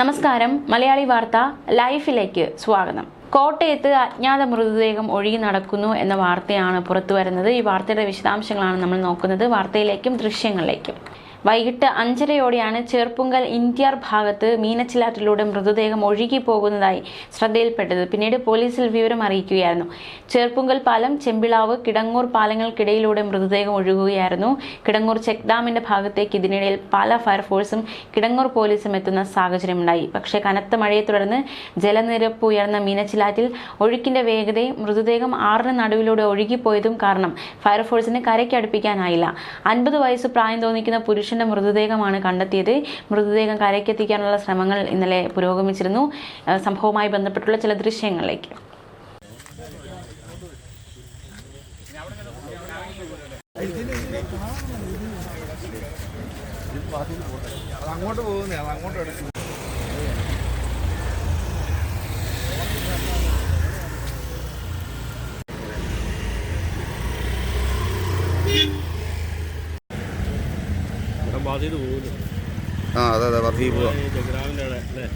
നമസ്കാരം. മലയാളി വാർത്ത ലൈഫിലേക്ക് സ്വാഗതം. കോട്ടയത്ത് അജ്ഞാത മൃതദേഹം ഒഴുകി നടക്കുന്നു എന്ന വാർത്തയാണ് പുറത്തു വരുന്നത് ഈ വാർത്തയുടെ വിശദാംശങ്ങളാണ് നമ്മൾ നോക്കുന്നത്. വാർത്തയിലേക്കും ദൃശ്യങ്ങളിലേക്കും. വൈകിട്ട് അഞ്ചരയോടെയാണ് ചെറുപ്പുങ്കൽ ഇന്ത്യർ ഭാഗത്ത് മീനച്ചിലാറ്റിലൂടെ മൃതദേഹം ഒഴുകി പോകുന്നതായി ശ്രദ്ധയിൽപ്പെട്ടത്. പിന്നീട് പോലീസിൽ വിവരം അറിയിക്കുകയായിരുന്നു. ചെറുപ്പുങ്കൽ പാലം ചെമ്പിളാവ് കിടങ്ങൂർ പാലങ്ങൾക്കിടയിലൂടെ മൃതദേഹം ഒഴുകുകയായിരുന്നു. കിടങ്ങൂർ ചെക്ക് ഡാമിന്റെ ഭാഗത്തേക്ക് ഇതിനിടയിൽ പല ഫയർഫോഴ്സും കിടങ്ങൂർ പോലീസും എത്തുന്ന സാഹചര്യമുണ്ടായി. പക്ഷേ കനത്ത മഴയെ തുടർന്ന് ജലനിരപ്പ് ഉയർന്ന മീനച്ചിലാറ്റിൽ ഒഴുക്കിന്റെ വേഗതയും മൃതദേഹം ആറിന് നടുവിലൂടെ ഒഴുകിപ്പോയതും കാരണം ഫയർഫോഴ്സിന് കരയ്ക്ക് അടുപ്പിക്കാനായില്ല അൻപത് വയസ്സ് പ്രായം തോന്നിക്കുന്ന പുരുഷന്റെ മൃതദേഹമാണ് കണ്ടെത്തിയത്. മൃതദേഹം കരയ്ക്കെത്തിക്കാനുള്ള ശ്രമങ്ങൾ ഇന്നലെ പുരോഗമിച്ചിരുന്നു. സംഭവവുമായി ബന്ധപ്പെട്ടുള്ള ചില ദൃശ്യങ്ങളിലേക്ക്. അങ്ങോട്ട് അത് അങ്ങോട്ട് പോകുന്നു. ആ അതെ അതെ വർദ്ധി പോവാ ജഗ്രാമിന്റെ അവിടെ അല്ലേ?